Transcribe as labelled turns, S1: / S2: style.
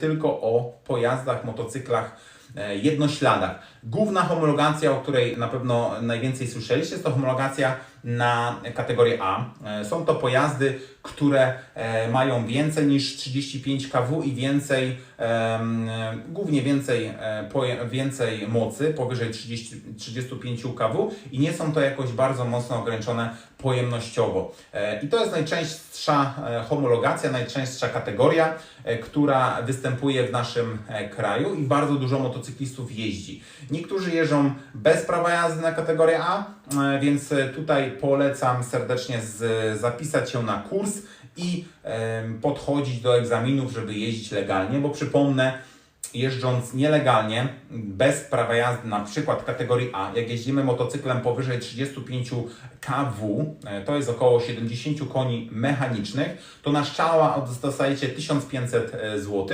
S1: tylko o pojazdach, motocyklach jednośladach. Główna homologacja, o której na pewno najwięcej słyszeliście, jest to homologacja na kategorię A. E, Są to pojazdy, które e, mają więcej niż 35 kW i więcej, e, głównie więcej, e, więcej mocy, powyżej 30, 35 kW i nie są to jakoś bardzo mocno ograniczone pojemnościowo. E, I to jest najczęstsza e, homologacja, najczęstsza kategoria, e, która występuje w naszym e, kraju i bardzo dużo motocyklistów jeździ. Niektórzy jeżdżą bez prawa jazdy na kategorię A, e, więc e, tutaj polecam serdecznie z, zapisać się na kurs i podchodzić do egzaminów, żeby jeździć legalnie, bo przypomnę, jeżdżąc nielegalnie, bez prawa jazdy, na przykład kategorii A, jak jeździmy motocyklem powyżej 35 kW, e, to jest około 70 koni mechanicznych, to na strzała dostajecie 1500 zł.